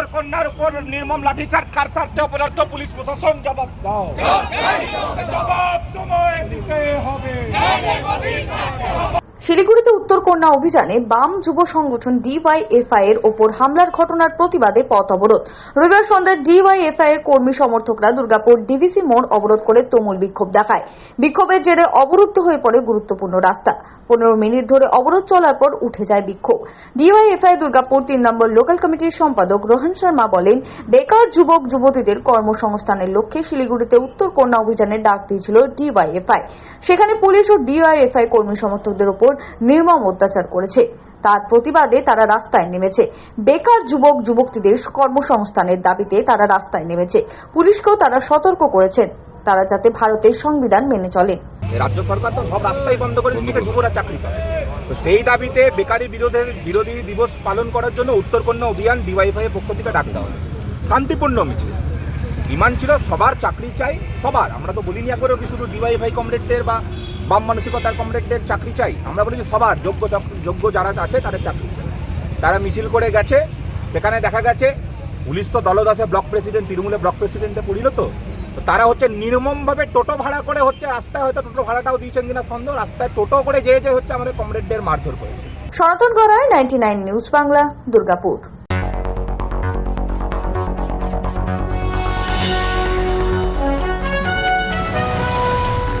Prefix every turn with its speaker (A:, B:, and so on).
A: উত্তর কন্যার উপর নির্মম লাঠিচার্জ কার স্বার্থে অপরার্থ পুলিশ প্রশাসন? জবাব দাও। জবাব তোমায় দিতে হবে।
B: শিলিগুড়িতে উত্তর কন্যা অভিযানে বাম যুব সংগঠন ডিওয়াইএফআই এর ওপর হামলার ঘটনার প্রতিবাদে পথ অবরোধ। রবিবার সন্ধ্যায় ডিওয়াইএফআই এর কর্মী সমর্থকরা দুর্গাপুর ডিভিসি মোড় অবরোধ করে তুমুল বিক্ষোভ দেখায়। বিক্ষোভের জেরে অবরুদ্ধ হয়ে পড়ে গুরুত্বপূর্ণ রাস্তা। পনেরো মিনিট ধরে অবরোধ চলার পর উঠে যায় বিক্ষোভ। ডিওয়াইএফআই দুর্গাপুর তিন নম্বর লোকাল কমিটির সম্পাদক রোহন শর্মা বলেন, বেকার যুবক, যুবতীদের কর্মসংস্থানের লক্ষ্যে শিলিগুড়িতে উত্তর কন্যা অভিযানের ডাক দিয়েছিল ডিওয়াইএফআই। সেখানে পুলিশ ও ডিওয়াইএফআই কর্মী সমর্থকদের উপর নির্মম অত্যাচার করেছে। তার প্রতিবাদে তারা রাস্তায় নেমেছে। বেকার যুবক, যুবতীদের কর্মসংস্থানের দাবিতে তারা রাস্তায় নেমেছে। পুলিশকেও তারা সতর্ক করেছেন। তারা যাতে ভারতের সংবিধান মেনে চলে।
A: রাজ্য সরকার তো সব রাস্তাই বন্ধ করে দিচ্ছে যুবরা চাকরি তো সেই দাবিতে বেকারি বিরোধের বিরোধী দিবস পালন করার জন্য উত্তরকন্যা অভিযান ডিওয়াইফাই পক্ষ থেকে ডাক দেওয়া শান্তিপূর্ণ মিছিল। ডিমান্ড ছিল, সবার চাকরি চাই, সবার। আমরা তো বলিনি একবারও কি শুধু ডিওয়াইফাই কমরেডদের বা বাম মানসিকতার কমরেডদের চাকরি চাই। আমরা বলেছি সবার, যোগ্য যোগ্য যারা আছে তাদের চাকরি। তারা মিছিল করে গেছে, সেখানে দেখা গেছে পুলিশ তো দলদাসে ব্লক প্রেসিডেন্ট, তৃণমূলে ব্লক প্রেসিডেন্টে পড়িল তো। তারা হচ্ছে নির্মমভাবে টোটো ভাড়া করে হচ্ছে রাস্তায় হয়তো টোটো ভাড়াটাও দিয়েছেন কিনা সন্দেহ, রাস্তায় টোটো করে যে যে হচ্ছে আমাদের কমরেডদের মারধর করেছে।
B: সনাতন গড়ায় নাইনটি নিউজ বাংলা, দুর্গাপুর।